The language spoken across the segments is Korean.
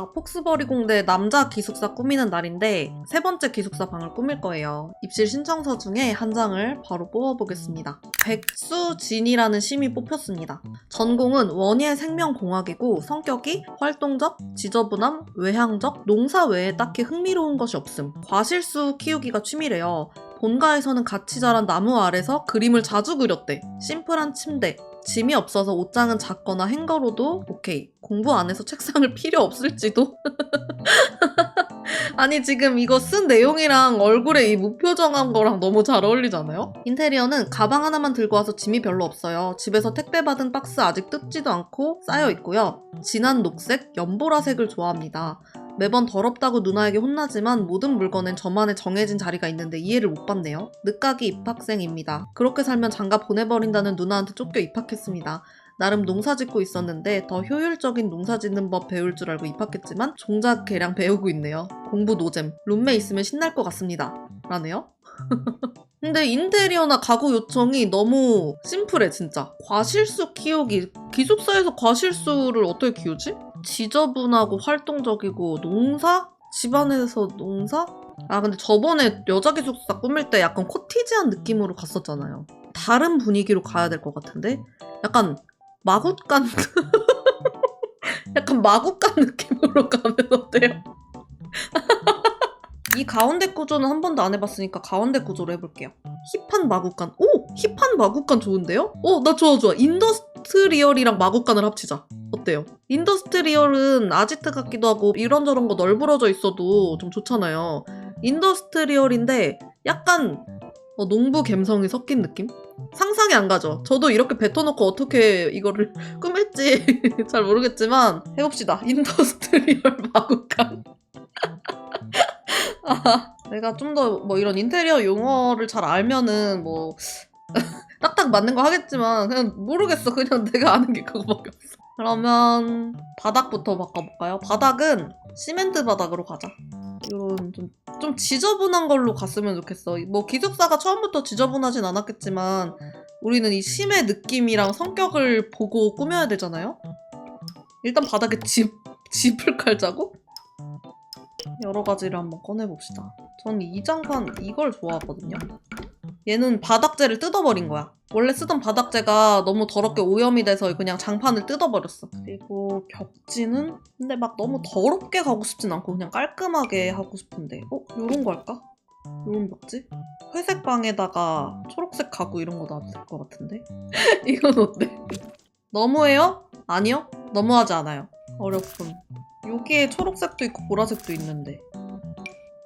자, 폭스버리 공대 남자 기숙사 꾸미는 날인데 세 번째 기숙사 방을 꾸밀 거예요. 입실 신청서 중에 한 장을 바로 뽑아보겠습니다. 백수진이라는 심이 뽑혔습니다. 전공은 원예 생명공학이고 성격이 활동적, 지저분함, 외향적, 농사 외에 딱히 흥미로운 것이 없음. 과실수 키우기가 취미래요. 본가에서는 같이 자란 나무 아래서 그림을 자주 그렸대. 심플한 침대, 짐이 없어서 옷장은 작거나 행거로도 오케이. 공부 안 해서 책상을 필요 없을지도. 아니 지금 이거 쓴 내용이랑 얼굴에 이 무표정한 거랑 너무 잘 어울리잖아요? 인테리어는 가방 하나만 들고 와서 짐이 별로 없어요. 집에서 택배 받은 박스 아직 뜯지도 않고 쌓여 있고요. 진한 녹색, 연보라색을 좋아합니다. 매번 더럽다고 누나에게 혼나지만 모든 물건엔 저만의 정해진 자리가 있는데 이해를 못 받네요. 늦가기 입학생입니다. 그렇게 살면 장가 보내버린다는 누나한테 쫓겨 입학했습니다. 나름 농사 짓고 있었는데 더 효율적인 농사 짓는 법 배울 줄 알고 입학했지만 종작 계량 배우고 있네요. 공부 노잼. 룸메 있으면 신날 것 같습니다. 라네요. 근데 인테리어나 가구 요청이 너무 심플해 진짜. 과실수 키우기. 기숙사에서 과실수를 어떻게 키우지? 지저분하고 활동적이고 농사? 집안에서 농사? 아 근데 저번에 여자 기숙사 꾸밀 때 약간 코티지한 느낌으로 갔었잖아요. 다른 분위기로 가야 될 것 같은데? 약간 마굿간 약간 마굿간 느낌으로 가면 어때요? 이 가운데 구조는 한 번도 안 해봤으니까 가운데 구조로 해볼게요. 힙한 마구간. 오! 힙한 마구간 좋은데요? 오, 나 좋아, 좋아. 인더스트리얼이랑 마구간을 합치자. 어때요? 인더스트리얼은 아지트 같기도 하고 이런저런 거 널브러져 있어도 좀 좋잖아요. 인더스트리얼인데 약간 어, 농부 감성이 섞인 느낌? 상상이 안 가죠? 저도 이렇게 뱉어놓고 어떻게 이거를 꾸밀지 잘 모르겠지만 해봅시다. 인더스트리얼 마구간. 아, 내가 좀 더 뭐 이런 인테리어 용어를 잘 알면은 뭐 딱딱 맞는 거 하겠지만 그냥 모르겠어. 그냥 내가 아는 게 그거밖에 없어. 그러면 바닥부터 바꿔볼까요? 바닥은 시멘트 바닥으로 가자. 이런 좀, 좀 지저분한 걸로 갔으면 좋겠어. 뭐 기숙사가 처음부터 지저분하진 않았겠지만 우리는 이 심의 느낌이랑 성격을 보고 꾸며야 되잖아요? 일단 바닥에 집, 집을 깔자고? 여러 가지를 한번 꺼내봅시다. 전 이 장판 이걸 좋아하거든요. 얘는 바닥재를 뜯어버린 거야. 원래 쓰던 바닥재가 너무 더럽게 오염이 돼서 그냥 장판을 뜯어버렸어. 그리고 벽지는 근데 막 너무 더럽게 가고 싶진 않고 그냥 깔끔하게 하고 싶은데 어? 요런 거 할까? 요런 벽지? 회색 방에다가 초록색 가구 이런 거 놔도 될 것 같은데? 이건 어때? 너무해요? 아니요? 너무하지 않아요. 어렵군. 여기에 초록색도 있고 보라색도 있는데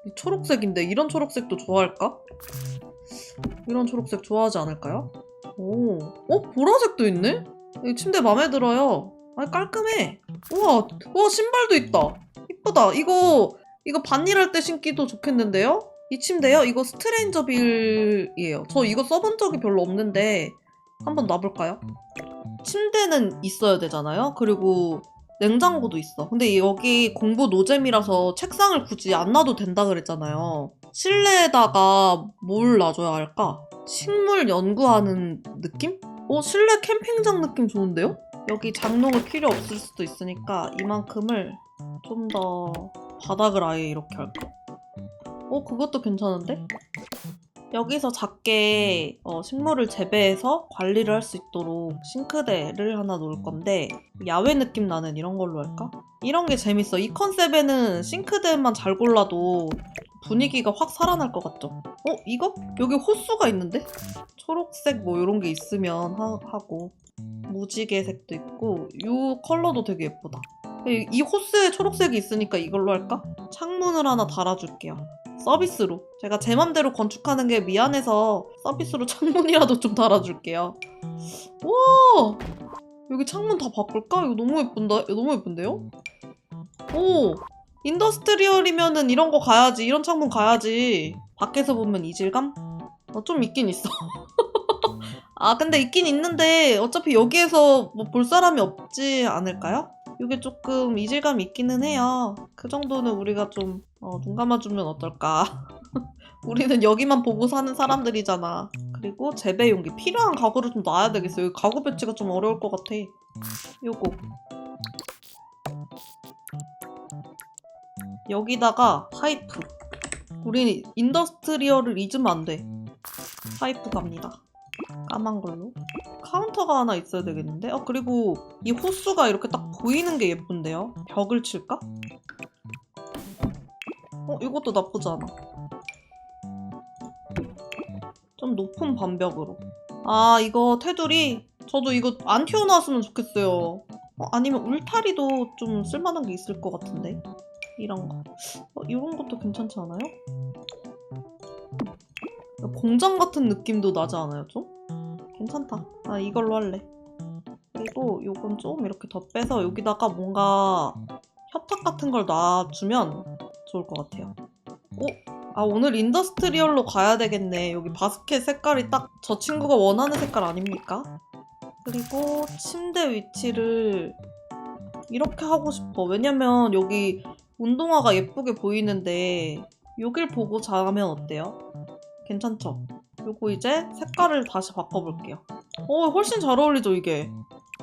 이 초록색인데 이런 초록색도 좋아할까? 이런 초록색 좋아하지 않을까요? 오, 어? 보라색도 있네? 이 침대 마음에 들어요. 아 깔끔해. 우와, 우와 신발도 있다. 이쁘다. 이거 이거 반일할 때 신기도 좋겠는데요? 이 침대요? 이거 스트레인저 빌이에요. 저 이거 써본 적이 별로 없는데 한번 놔볼까요? 침대는 있어야 되잖아요. 그리고 냉장고도 있어. 근데 여기 공부 노잼이라서 책상을 굳이 안 놔도 된다 그랬잖아요. 실내에다가 뭘 놔줘야 할까? 식물 연구하는 느낌? 어, 실내 캠핑장 느낌 좋은데요? 여기 장롱을 필요 없을 수도 있으니까 이만큼을 좀 더 바닥을 아예 이렇게 할까? 어, 그것도 괜찮은데? 여기서 작게 어, 식물을 재배해서 관리를 할 수 있도록 싱크대를 하나 놓을 건데 야외 느낌 나는 이런 걸로 할까? 이런 게 재밌어. 이 컨셉에는 싱크대만 잘 골라도 분위기가 확 살아날 것 같죠? 어? 이거? 여기 호수가 있는데? 초록색 뭐 이런 게 있으면 하, 고 무지개 색도 있고 이 컬러도 되게 예쁘다. 이, 이 호스에 초록색이 있으니까 이걸로 할까? 창문을 하나 달아줄게요. 서비스로. 제가 제 맘대로 건축하는 게 미안해서 서비스로 창문이라도 좀 달아줄게요. 와! 여기 창문 다 바꿀까? 이거 너무 예쁜다. 이거 너무 예쁜데요? 오! 인더스트리얼이면은 이런 거 가야지. 이런 창문 가야지. 밖에서 보면 이질감? 어, 좀 있긴 있어. 아, 근데 있긴 있는데 어차피 여기에서 뭐 볼 사람이 없지 않을까요? 이게 조금 이질감이 있기는 해요. 그 정도는 우리가 좀, 어, 눈 감아주면 어떨까. 우리는 여기만 보고 사는 사람들이잖아. 그리고 재배 용기. 필요한 가구를 좀 놔야 되겠어. 여기 가구 배치가 좀 어려울 것 같아. 요거. 여기다가 파이프. 우리 인더스트리얼을 잊으면 안 돼. 파이프 갑니다. 까만 걸로. 카운터가 하나 있어야 되겠는데? 어, 그리고 이 호수가 이렇게 딱 보이는 게 예쁜데요? 벽을 칠까? 어, 이것도 나쁘지 않아. 좀 높은 반벽으로. 아, 이거 테두리? 저도 이거 안 튀어나왔으면 좋겠어요. 어, 아니면 울타리도 좀 쓸만한 게 있을 것 같은데. 이런 거. 어, 이런 것도 괜찮지 않아요? 공장 같은 느낌도 나지 않아요, 좀? 괜찮다. 아, 이걸로 할래. 그리고 요건 좀 이렇게 더 빼서 여기다가 뭔가 협탁 같은 걸 놔주면 좋을 것 같아요. 오? 아, 오늘 인더스트리얼로 가야 되겠네. 여기 바스켓 색깔이 딱 저 친구가 원하는 색깔 아닙니까? 그리고 침대 위치를 이렇게 하고 싶어. 왜냐면 여기 운동화가 예쁘게 보이는데 여길 보고 자면 어때요? 괜찮죠? 요거 이제 색깔을 다시 바꿔볼게요. 오, 훨씬 잘 어울리죠, 이게.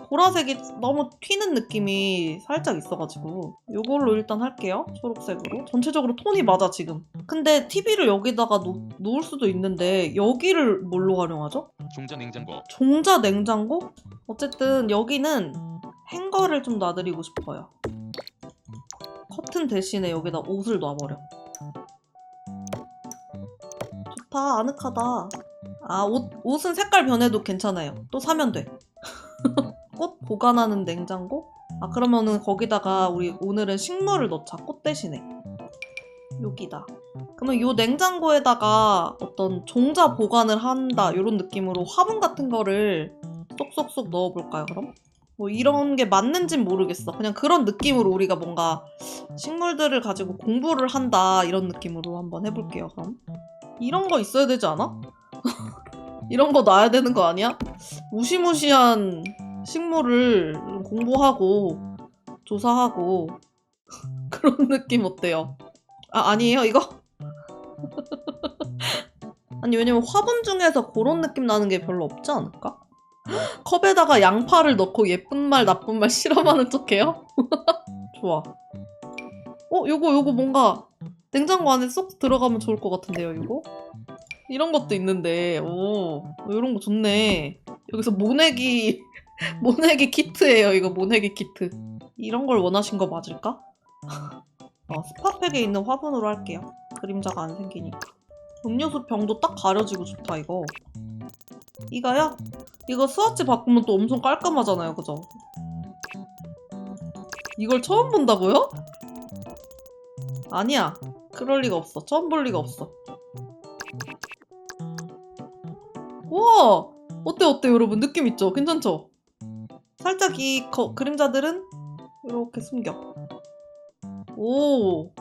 보라색이 너무 튀는 느낌이 살짝 있어가지고 요걸로 일단 할게요. 초록색으로. 전체적으로 톤이 맞아, 지금. 근데 TV를 여기다가 놓, 놓을 수도 있는데 여기를 뭘로 활용하죠? 종자 냉장고 종자 냉장고? 어쨌든 여기는 행거를 좀 놔드리고 싶어요. 커튼 대신에 여기다 옷을 놔버려. 좋다, 아늑하다. 아, 옷, 옷은 색깔 변해도 괜찮아요. 또 사면 돼. 꽃 보관하는 냉장고? 아, 그러면은 거기다가 우리 오늘은 식물을 넣자. 꽃 대신에. 여기다. 그러면 이 냉장고에다가 어떤 종자 보관을 한다 이런 느낌으로 화분 같은 거를 쏙쏙쏙 넣어볼까요 그럼? 뭐 이런 게 맞는진 모르겠어 그냥 그런 느낌으로 우리가 뭔가 식물들을 가지고 공부를 한다 이런 느낌으로 한번 해볼게요 그럼 이런 거 있어야 되지 않아? 이런 거 놔야 되는 거 아니야? 무시무시한 식물을 공부하고 조사하고 그런 느낌 어때요? 아 아니에요 이거? 아니 왜냐면 화분 중에서 그런 느낌 나는 게 별로 없지 않을까? 컵에다가 양파를 넣고 예쁜 말 나쁜 말 실험하는 척해요? 좋아. 어 요거 요거 뭔가 냉장고 안에 쏙 들어가면 좋을 것 같은데요 이거? 이런 것도 있는데 오 이런 거 좋네. 여기서 모내기 모내기 키트예요 이거 모내기 키트. 이런 걸 원하신 거 맞을까? 어, 스파팩에 있는 화분으로 할게요. 그림자가 안 생기니까. 음료수 병도 딱 가려지고 좋다, 이거. 이거요? 이거 스와치 바꾸면 또 엄청 깔끔하잖아요, 그죠? 이걸 처음 본다고요? 아니야. 그럴 리가 없어. 처음 볼 리가 없어. 우와! 어때, 어때, 여러분? 느낌 있죠? 괜찮죠? 살짝 이 거- 그림자들은 이렇게 숨겨. 오.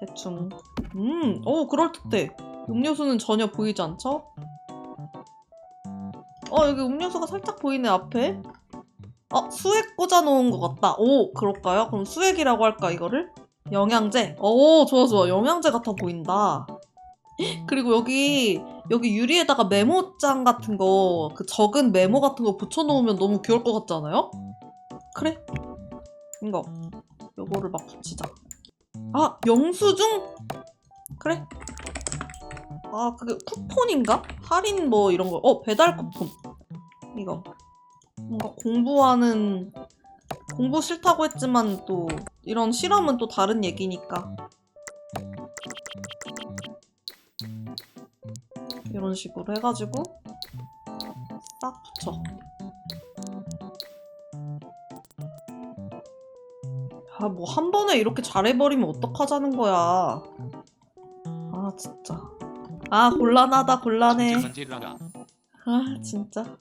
대충. 음, 오, 그럴듯해. 음료수는 전혀 보이지 않죠? 어, 여기 음료수가 살짝 보이네, 앞에. 어, 수액 꽂아놓은 것 같다. 오, 그럴까요? 그럼 수액이라고 할까, 이거를? 영양제. 오, 좋아, 좋아. 영양제 같아 보인다. 그리고 여기, 여기 유리에다가 메모장 같은 거, 그 적은 메모 같은 거 붙여놓으면 너무 귀여울 것 같지 않아요? 그래. 이거. 요거를 막 붙이자. 아, 영수증? 그래. 아, 그게 쿠폰인가? 할인 뭐 이런 거. 어, 배달 쿠폰. 이거. 뭔가 공부하는, 공부 싫다고 했지만 또, 이런 실험은 또 다른 얘기니까. 이런 식으로 해가지고, 싹 붙여. 아, 뭐 한 번에 이렇게 잘해버리면 어떡하자는 거야. 아, 진짜. 아, 곤란하다, 곤란해. 아, 진짜.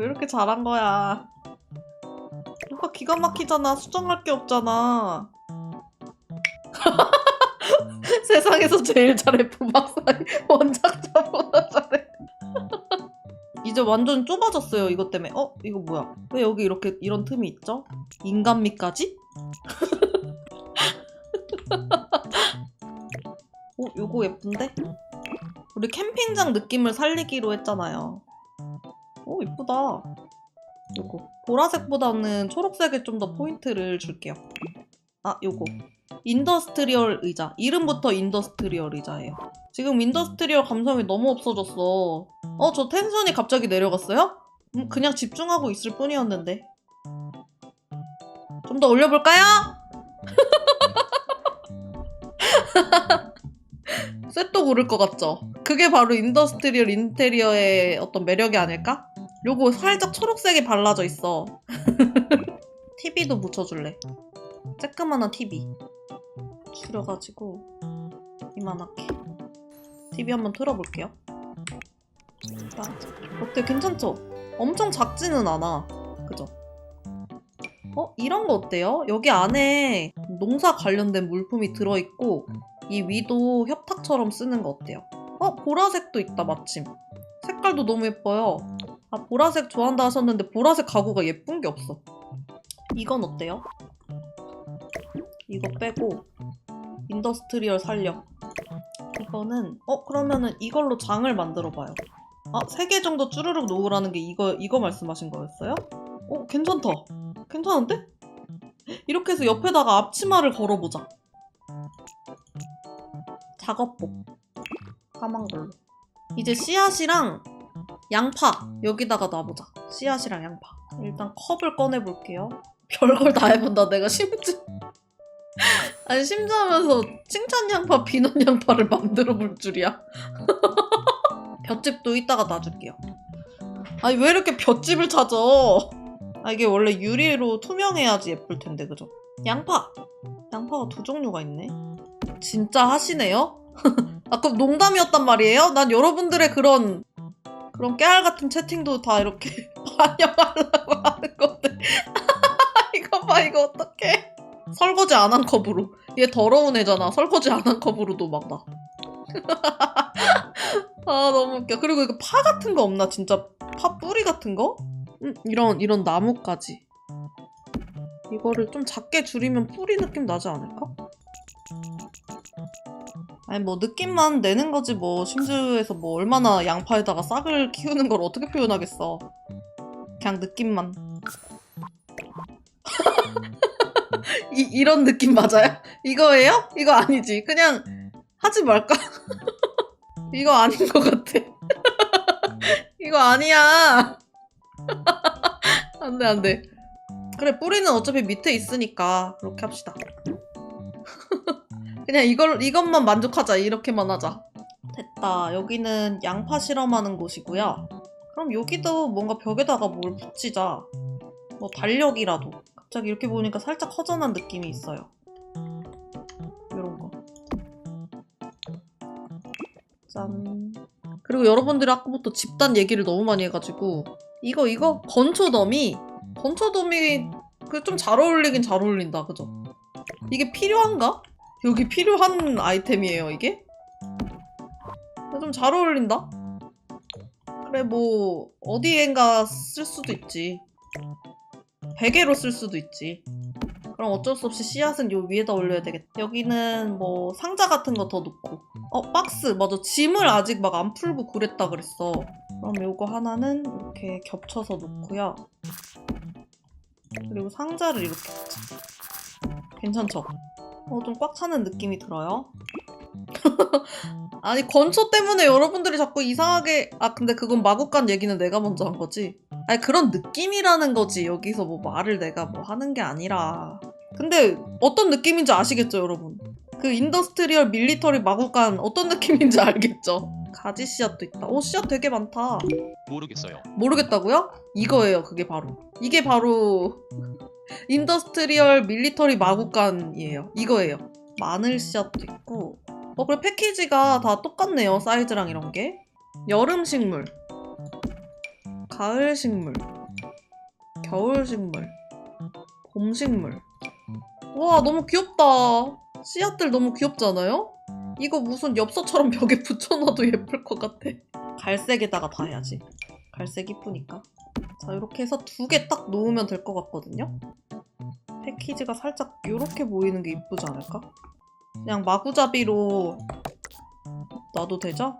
왜 이렇게 잘한 거야. 오빠 기가 막히잖아. 수정할 게 없잖아. 세상에서 제일 잘해, 부박사이. 원작자보다 잘해. 이제 완전 좁아졌어요, 이것 때문에. 어? 이거 뭐야? 왜 여기 이렇게 이런 틈이 있죠? 인간미까지? 오, 요거 예쁜데? 우리 캠핑장 느낌을 살리기로 했잖아요. 오, 이쁘다. 요거. 보라색보다는 초록색에 좀 더 포인트를 줄게요. 아 요거 인더스트리얼 의자 이름부터 인더스트리얼 의자예요 지금 인더스트리얼 감성이 너무 없어졌어 어 저 텐션이 갑자기 내려갔어요? 음, 그냥 집중하고 있을 뿐이었는데 좀 더 올려볼까요? 쇠또 고를 것 같죠? 그게 바로 인더스트리얼 인테리어의 어떤 매력이 아닐까? 요거 살짝 초록색이 발라져 있어 TV도 붙여줄래 쬐끄만한 TV 줄여가지고 이만하게 TV 한번 틀어볼게요 자, 어때 괜찮죠? 엄청 작지는 않아 그죠? 어? 이런 거 어때요? 여기 안에 농사 관련된 물품이 들어있고 이 위도 협탁처럼 쓰는 거 어때요? 어? 보라색도 있다 마침 색깔도 너무 예뻐요 아 보라색 좋아한다 하셨는데 보라색 가구가 예쁜 게 없어. 이건 어때요? 이거 빼고 인더스트리얼 살려. 이거는 어 그러면은 이걸로 장을 만들어 봐요. 아세개 정도 쭈르륵 놓으라는 게 이거 이거 말씀하신 거였어요? 어 괜찮다. 괜찮은데? 이렇게 해서 옆에다가 앞치마를 걸어보자. 작업복. 까만 걸로. 이제 씨앗이랑 양파. 여기다가 놔보자. 씨앗이랑 양파. 일단 컵을 꺼내볼게요. 별걸 다 해본다 내가 심지어. 아니 심지어하면서 칭찬 양파 비넌 양파를 만들어 볼 줄이야. 볏짚도 이따가 놔줄게요. 아니 왜 이렇게 볏짚을 찾아? 아 이게 원래 유리로 투명해야지 예쁠 텐데 그죠? 양파. 양파가 두 종류가 있네. 진짜 하시네요? 아 그럼 농담이었단 말이에요? 난 여러분들의 그런 그런 깨알 같은 채팅도 다 이렇게 반영하려고 하는 건데. 이거 봐 이거 어떡해. 설거지 안 한 컵으로. 얘 더러운 애잖아. 설거지 안 한 컵으로도 막나. 아 너무 웃겨. 그리고 이거 파 같은 거 없나? 진짜 파 뿌리 같은 거? 음, 이런 이런 나무까지. 이거를 좀 작게 줄이면 뿌리 느낌 나지 않을까? 아니 뭐 느낌만 내는 거지 뭐. 심즈에서 뭐 얼마나 양파에다가 싹을 키우는 걸 어떻게 표현하겠어. 그냥 느낌만. 이, 이런 느낌 맞아요? 이거예요? 이거 아니지. 그냥 하지 말까? 이거 아닌 것 같아. 이거 아니야. 안돼 안돼. 그래 뿌리는 어차피 밑에 있으니까 그렇게 합시다 그냥 이걸 이것만 만족하자. 이렇게만 하자. 됐다. 여기는 양파 실험하는 곳이고요. 그럼 여기도 뭔가 벽에다가 뭘 붙이자. 뭐 달력이라도. 갑자기 이렇게 보니까 살짝 허전한 느낌이 있어요. 이런 거. 짠. 그리고 여러분들이 아까부터 집단 얘기를 너무 많이 해가지고 이거 이거 건초더미. 건초더미 그 좀 잘 어울리긴 잘 어울린다. 그죠? 이게 필요한가? 여기 필요한 아이템이에요 이게? 좀 잘 어울린다? 그래 뭐 어디엔가 쓸 수도 있지. 베개로 쓸 수도 있지. 그럼 어쩔 수 없이 씨앗은 요 위에다 올려야 되겠다 여기는 뭐 상자 같은 거 더 놓고. 어 박스. 맞아. 짐을 아직 막 안 풀고 그랬다 그랬어. 그럼 요거 하나는 이렇게 겹쳐서 놓고요. 그리고 상자를 이렇게. 괜찮죠? 어 좀 꽉 차는 느낌이 들어요. 아니 건초 때문에 여러분들이 자꾸 이상하게 아 근데 그건 마구간 얘기는 내가 먼저 한 거지? 아니 그런 느낌이라는 거지. 여기서 뭐 말을 내가 뭐 하는 게 아니라. 근데 어떤 느낌인지 아시겠죠 여러분? 그 인더스트리얼 밀리터리 마구간 어떤 느낌인지 알겠죠? 가지 씨앗도 있다. 오 씨앗 되게 많다. 모르겠어요. 모르겠다고요? 이거예요 그게 바로. 이게 바로 인더스트리얼 밀리터리 마구간이에요. 이거예요. 마늘 씨앗도 있고. 어 그래 패키지가 다 똑같네요. 사이즈랑 이런 게. 여름 식물. 가을 식물. 겨울 식물. 봄 식물. 와 너무 귀엽다. 씨앗들 너무 귀엽지 않아요? 이거 무슨 엽서처럼 벽에 붙여놔도 예쁠 것 같아. 갈색에다가 다 해야지. 갈색 이쁘니까 자 이렇게 해서 두 개 딱 놓으면 될 것 같거든요 패키지가 살짝 이렇게 보이는 게 이쁘지 않을까? 그냥 마구잡이로 놔도 되죠?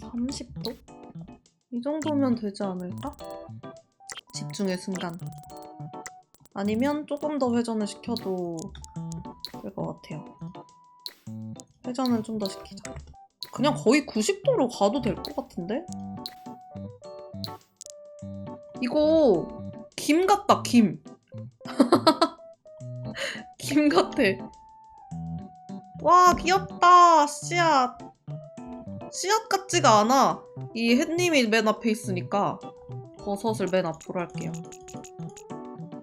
30도? 이 정도면 되지 않을까? 집중의 순간 아니면 조금 더 회전을 시켜도 될 것 같아요. 회전은 좀 더 시키자. 그냥 거의 90도로 가도 될 것 같은데? 이거 김 같다, 김. 김 같아. 와, 귀엽다. 씨앗. 씨앗 같지가 않아. 이 햇님이 맨 앞에 있으니까 버섯을 맨 앞으로 할게요.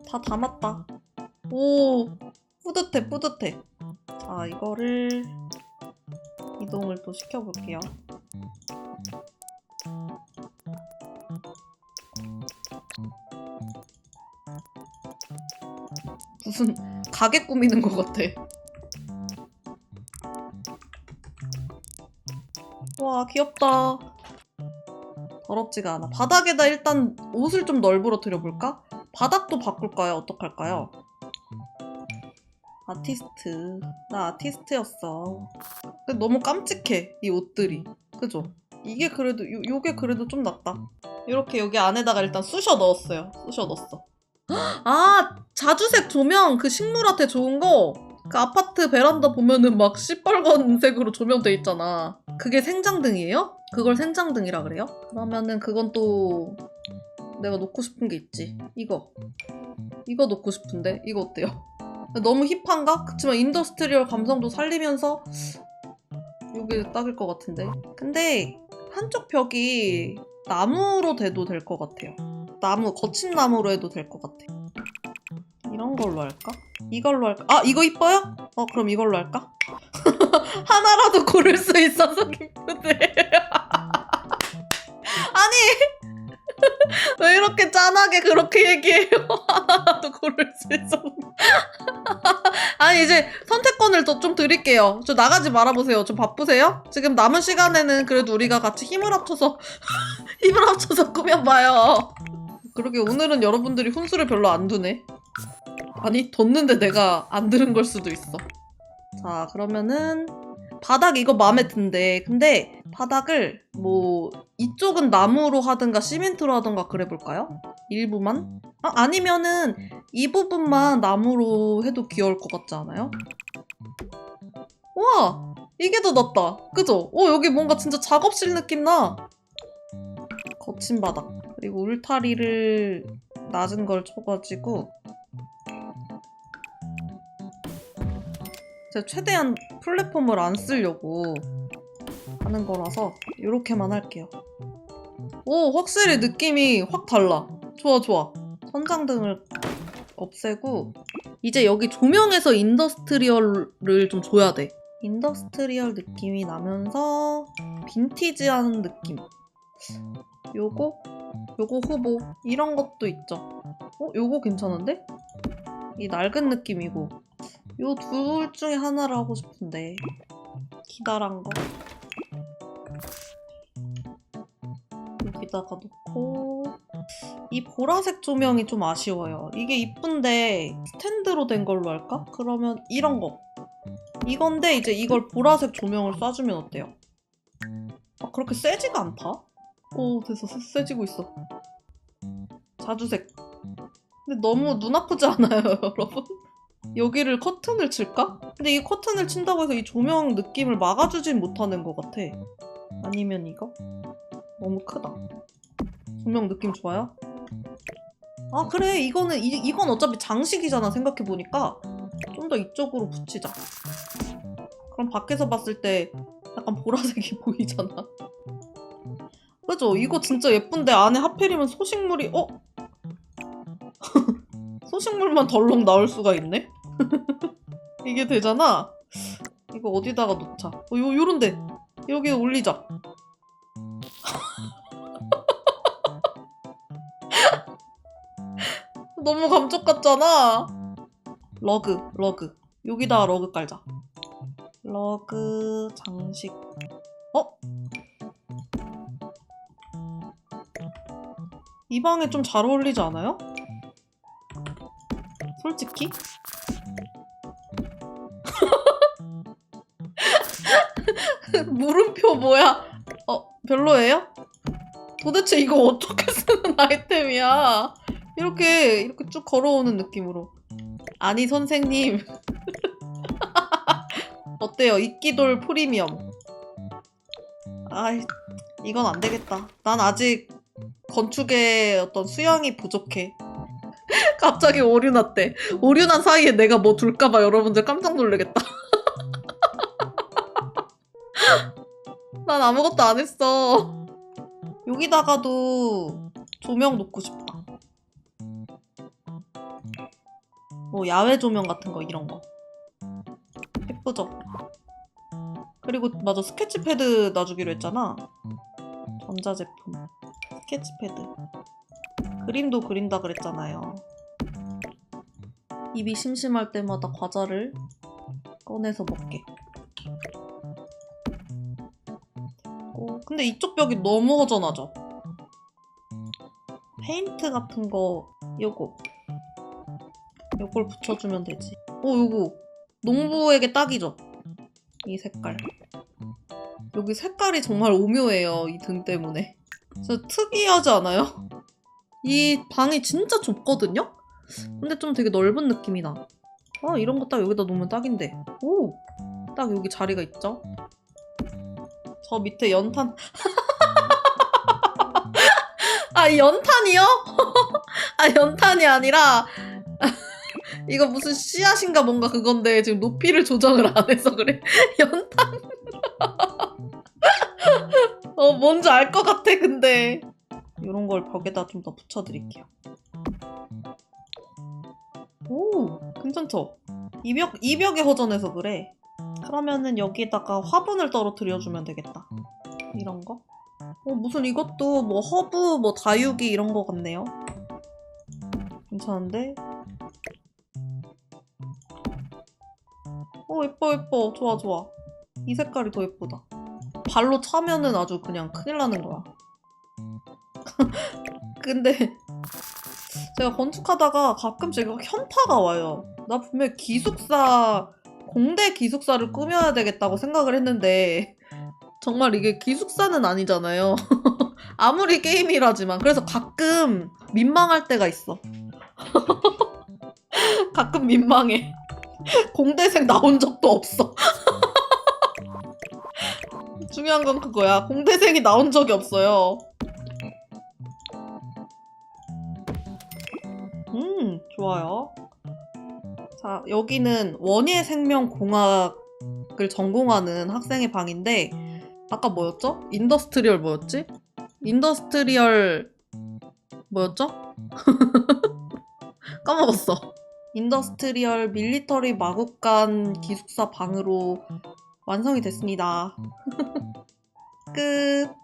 다 담았다. 오, 뿌듯해, 뿌듯해. 자, 이거를 이동을 또 시켜볼게요. 무슨 가게 꾸미는 것 같아. 와, 귀엽다. 더럽지가 않아. 바닥에다 일단 옷을 좀 널브러뜨려 볼까? 바닥도 바꿀까요? 어떡할까요? 아티스트. 나 아티스트였어. 너무 깜찍해, 이 옷들이. 그죠? 이게 그래도, 요, 요게 그래도 좀 낫다. 이렇게 여기 안에다가 일단 쑤셔 넣었어요. 쑤셔 넣었어. 아, 자주색 조명, 그 식물한테 좋은 거. 그 아파트 베란다 보면은 막 시뻘건 색으로 조명돼 있잖아. 그게 생장등이에요? 그걸 생장등이라 그래요? 그러면은 그건 또 내가 놓고 싶은 게 있지. 이거. 이거 놓고 싶은데 이거 어때요? 너무 힙한가? 그치만 인더스트리얼 감성도 살리면서 이게 딱일 것 같은데. 근데 한쪽 벽이 나무로 돼도 될 것 같아요. 나무 거친 나무로 해도 될 것 같아. 이런 걸로 할까? 이걸로 할까? 아 이거 이뻐요? 어 그럼 이걸로 할까? 하나라도 고를 수 있어서 기쁘네. 아니 왜 이렇게 짠하게 그렇게 얘기해요? 하나라도 고를 수 있어. 아니 이제 선택권을 더 좀 드릴게요. 저 나가지 말아보세요. 좀 바쁘세요? 지금 남은 시간에는 그래도 우리가 같이 힘을 합쳐서 힘을 합쳐서 꾸며봐요. 그러게 오늘은 여러분들이 훈수를 별로 안 두네. 아니 뒀는데 내가 안 들은 걸 수도 있어. 자 그러면은 바닥 이거 마음에 든대. 근데 바닥을 뭐 이쪽은 나무로 하든가 시멘트로 하든가 그래 볼까요? 일부만? 아, 아니면은 이 부분만 나무로 해도 귀여울 것 같지 않아요? 와 이게 더 낫다. 그죠? 어 여기 뭔가 진짜 작업실 느낌 나. 거친 바닥 그리고 울타리를 낮은 걸 쳐가지고 제가 최대한 플랫폼을 안 쓰려고 하는 거라서 이렇게만 할게요. 오 확실히 느낌이 확 달라. 좋아 좋아. 선장등을 없애고 이제 여기 조명에서 인더스트리얼을 좀 줘야 돼. 인더스트리얼 느낌이 나면서 빈티지한 느낌. 요거 요거 후보 이런 것도 있죠. 어 요거 괜찮은데? 이 낡은 느낌이고 요 둘 중에 하나를 하고 싶은데 기다란 거 여기다가 놓고 이 보라색 조명이 좀 아쉬워요. 이게 이쁜데 스탠드로 된 걸로 할까? 그러면 이런 거 이건데 이제 이걸 보라색 조명을 쏴주면 어때요? 아, 그렇게 세지가 않다? 오 됐어 세, 세지고 있어 자주색 근데 너무 눈 아프지 않아요 여러분? 여기를 커튼을 칠까? 근데 이 커튼을 친다고 해서 이 조명 느낌을 막아주진 못하는 것 같아 아니면 이거? 너무 크다 조명 느낌 좋아요? 아 그래 이거는 이, 이건 어차피 장식이잖아 생각해보니까 좀 더 이쪽으로 붙이자 그럼 밖에서 봤을 때 약간 보라색이 보이잖아 그죠? 이거 진짜 예쁜데 안에 하필이면 소식물이 어? 소식물만 덜렁 나올 수가 있네? 이게 되잖아? 이거 어디다가 놓자 어, 요, 요런데 여기 올리자 너무 감쪽 같잖아 러그 러그 여기다가 러그 깔자 러그 장식 어? 이 방에 좀 잘 어울리지 않아요? 솔직히? 물음표 뭐야? 어, 별로예요? 도대체 이거 어떻게 쓰는 아이템이야? 이렇게 이렇게 쭉 걸어오는 느낌으로. 아니 선생님. 어때요? 이끼돌 프리미엄. 아이 이건 안 되겠다. 난 아직 건축의 어떤 수양이 부족해. 갑자기 오류 났대. 오류 난 사이에 내가 뭐 둘까봐 여러분들 깜짝 놀라겠다. 난 아무것도 안 했어. 여기다가도 조명 놓고 싶다. 뭐 야외 조명 같은 거 이런 거. 예쁘죠? 그리고 맞아 스케치패드 놔주기로 했잖아. 전자제품. 스케치패드. 그림도 그린다 그랬잖아요. 입이 심심할 때마다 과자를 꺼내서 먹게. 어, 근데 이쪽 벽이 너무 허전하죠? 페인트 같은 거 요거 요걸 붙여주면 되지 어 요거 농부에게 딱이죠? 이 색깔 여기 색깔이 정말 오묘해요 이 등 때문에 진짜 특이하지 않아요? 이 방이 진짜 좁거든요? 근데 좀 되게 넓은 느낌이 나. 아, 이런 거 딱 여기다 놓으면 딱인데. 오! 딱 여기 자리가 있죠? 저 밑에 연탄. 아, 이 연탄이요? 아, 연탄이 아니라. 이거 무슨 씨앗인가 뭔가 그건데 지금 높이를 조정을 안 해서 그래. 연탄. 어, 뭔지 알 것 같아, 근데. 이런 걸 벽에다 좀 더 붙여드릴게요. 오, 괜찮죠? 이 벽, 이 벽이 허전해서 그래. 그러면은 여기다가 화분을 떨어뜨려주면 되겠다. 이런 거? 어, 무슨 이것도 뭐 허브, 뭐 다육이 이런 거 같네요. 괜찮은데? 어, 예뻐, 예뻐. 좋아, 좋아. 이 색깔이 더 예쁘다. 발로 차면은 아주 그냥 큰일 나는 거야. 근데 제가 건축하다가 가끔씩 현타가 와요. 나 분명 기숙사 공대 기숙사를 꾸며야 되겠다고 생각을 했는데 정말 이게 기숙사는 아니잖아요. 아무리 게임이라지만 그래서 가끔 민망할 때가 있어. 가끔 민망해. 공대생 나온 적도 없어. 중요한 건 그거야. 공대생이 나온 적이 없어요. 음, 좋아요. 자, 여기는 원예 생명공학을 전공하는 학생의 방인데, 아까 뭐였죠? 인더스트리얼 뭐였지? 인더스트리얼 뭐였죠? 까먹었어. 인더스트리얼 밀리터리 마국간 기숙사 방으로 완성이 됐습니다. 끝.